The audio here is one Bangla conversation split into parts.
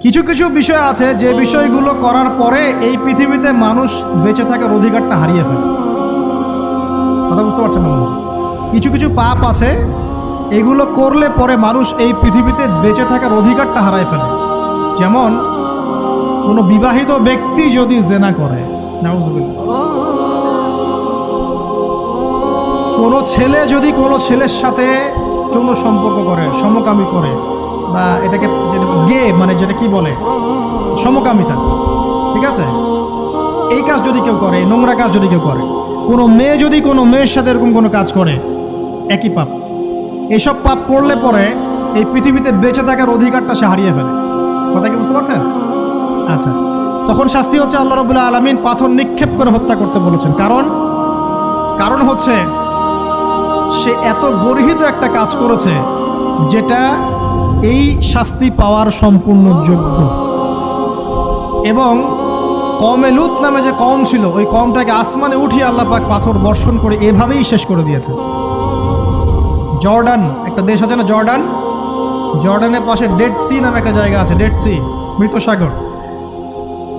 কিছু কিছু বিষয় আছে যে বিষয়গুলো করার পরে এই পৃথিবীতে মানুষ বেঁচে থাকার অধিকারটা হারিয়ে ফেলে। কথা বুঝতে পারছেন না কিছু কিছু পাপ আছে এগুলো করলে পরে মানুষ এই পৃথিবীতে বেঁচে থাকার অধিকারটা হারায় ফেলে। যেমন কোনো বিবাহিত ব্যক্তি যদি জেনা করে কোনো ছেলে যদি কোনো ছেলের সাথে যৌন সম্পর্ক করে সমকামী করে বা এটাকে যেটা গে মানে যেটা কি বলে? সমকামিতা। ঠিক আছে? এই কাজ যদি কেউ করে নোংরা কাজ যদি কেউ করে, কোনো মেয়ে যদি কোনো মেয়ের সাথে এরকম কোনো কাজ করে, একই পাপ। এসব পাপ করলে পরে এই পৃথিবীতে বেঁচে থাকার অধিকারটা সে হারিয়ে ফেলে। কথা কি বুঝতে পারছেন? আচ্ছা। তখন শাস্তি হচ্ছে আল্লাহ রবুল্লাহ আলমিন পাথর নিক্ষেপ করে হত্যা করতে বলেছেন। কারণ? কারণ হচ্ছে, সে এত গর্হিত একটা কাজ করেছে, যেটা এই শাস্তি পাওয়ার সম্পূর্ণ যোগ্য। এবং কমে লুত নামে যে কম ছিল, ওই কমটাকে আসমানে উঠিয়ে আল্লাহ পাক পাথর বর্ষণ করে এভাবেই শেষ করে দিয়েছে জর্ডান, একটা দেশ আছে না জর্ডান? জর্ডানের পাশে ডেড সি নামে একটা জায়গা আছে, ডেড সি মৃত সাগর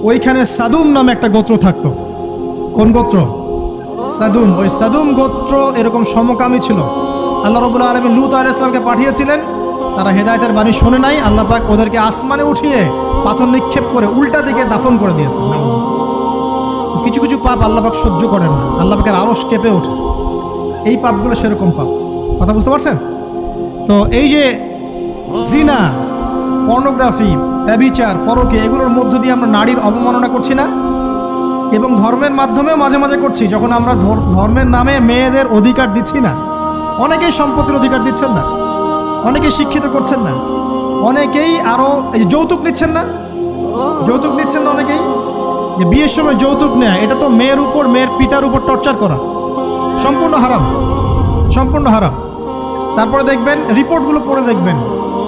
ওইখানে সাদুম নামে একটা গোত্র থাকতো। কোন গোত্র? সাদুম। ওই সাদুম গোত্র এরকম সমকামী ছিল। আল্লাহ রবুল্লা আলমী লুত আল ইসলামকে পাঠিয়েছিলেন। তারা হেদায়তের বাণী শোনে নাই, আল্লাহ পাক ওদেরকে আসমানে উঠিয়ে পাথর নিক্ষেপ করে উল্টা দিকে দাফন করে দিয়েছে। কিছু কিছু পাপ আল্লাহ পাক সহ্য করেন না। আল্লাহ পাকের আরস কেঁপে ওঠে। এই পাপগুলো সেরকম পাপ। কথা বুঝতে পারছেন? তো এই যে জিনা, পর্নোগ্রাফি, ব্যবিচার, পরকে, এগুলোর মধ্য দিয়ে আমরা নারীর অবমাননা করছি না? এবং ধর্মের মাধ্যমেও মাঝে মাঝে করছি, যখন আমরা ধর্মের নামে মেয়েদের অধিকার দিচ্ছি না। অনেকেই সম্পত্তির অধিকার দিচ্ছেন না। অনেকেই শিক্ষিত করছেন না। অনেকেই আরও যৌতুক নিচ্ছেন না। যৌতুক নিচ্ছেন না অনেকেই। যে বিয়ের সময় যৌতুক নেয়, এটা তো মেয়ের উপর, মেয়ের পিতার উপর টর্চার করা। সম্পূর্ণ হারাম। সম্পূর্ণ হারাম। তারপরে দেখবেন, রিপোর্টগুলো পড়ে দেখবেন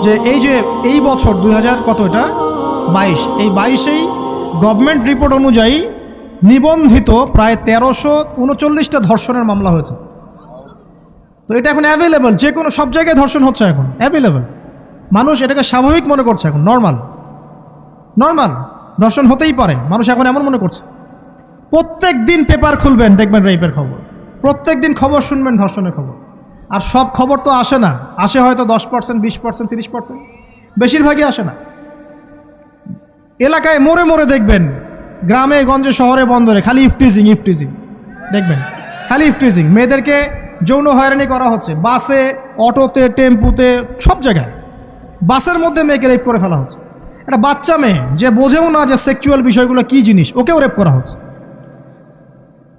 যে এই যে এই বছর দুই হাজার কত এটা? বাইশ। এই বাইশেই গভর্নমেন্ট রিপোর্ট অনুযায়ী নিবন্ধিত প্রায় তেরোশো উনচল্লিশটা ধর্ষণের মামলা হয়েছে। তো এটা এখন অ্যাভেলেবল যে কোনো সব জায়গায় ধর্ষণ হচ্ছে এখন অ্যাভেলেবল মানুষ এটাকে স্বাভাবিক মনে করছে এখন নর্মাল নর্মাল ধর্ষণ হতেই পারে, মানুষ এখন এমন মনে করছে। প্রত্যেক দিন পেপার খুলবেন, দেখবেন রেপের খবর। প্রত্যেক দিন খবর শুনবেন, ধর্ষণের খবর। আর সব খবর তো আসে না, আসে হয়তো দশ পার্সেন্ট বিশ পার্সেন্ট তিরিশ পার্সেন্ট বেশিরভাগই আসে না। এলাকায় মোড়ে মোড়ে দেখবেন, গ্রামে, গঞ্জে, শহরে, বন্দরে, খালি ইফটিজিং ইফটিজিং। দেখবেন, খালি ইফটিজিং। মেয়েদেরকে যৌন হয়রানি করা হচ্ছে। বাসে, অটোতে, টেম্পুতে, সব জায়গায়। বাসের মধ্যে মেয়েকে রেপ করে ফেলা হচ্ছে। একটা বাচ্চা মেয়ে যে বোঝেও না যে সেক্সুয়াল বিষয়গুলো কী জিনিস, ওকেও রেপ করা হচ্ছে।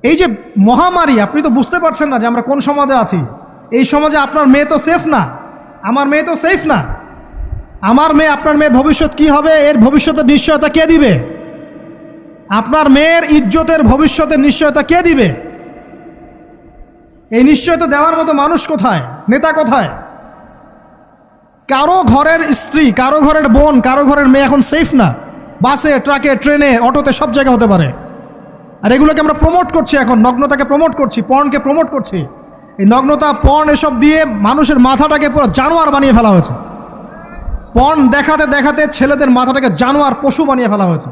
এই যে মহামারী, আপনি তো বুঝতে পারছেন না যে আমরা কোন সমাজে আছি। এই সমাজে আপনার মেয়ে তো সেফ না। আমার মেয়ে তো সেফ না। আমার মেয়ে, আপনার মেয়ের ভবিষ্যৎ কি হবে? এর ভবিষ্যতের নিশ্চয়তা কে দিবে? আপনার মেয়ের ইজ্জতের ভবিষ্যতের নিশ্চয়তা কে দিবে? এই নিশ্চয়তা দেওয়ার মতো মানুষ কোথায়? নেতা কোথায়? কারও ঘরের স্ত্রী, কারও ঘরের বোন, কারও ঘরের মেয়ে এখন সেফ না? বাসে, ট্রাকে, ট্রেনে, অটোতে সব জায়গায় হতে পারে। আর এগুলোকে আমরা প্রমোট করছি এখন, নগ্নতাকে প্রমোট করছি পর্নকে প্রমোট করছি। এই নগ্নতা পর্ন এসব দিয়ে মানুষের মাথাটাকে পুরো জানোয়ার বানিয়ে ফেলা হয়েছে। পর্ন দেখাতে দেখাতে ছেলেদের মাথাটাকে জানোয়ার পশু বানিয়ে ফেলা হয়েছে।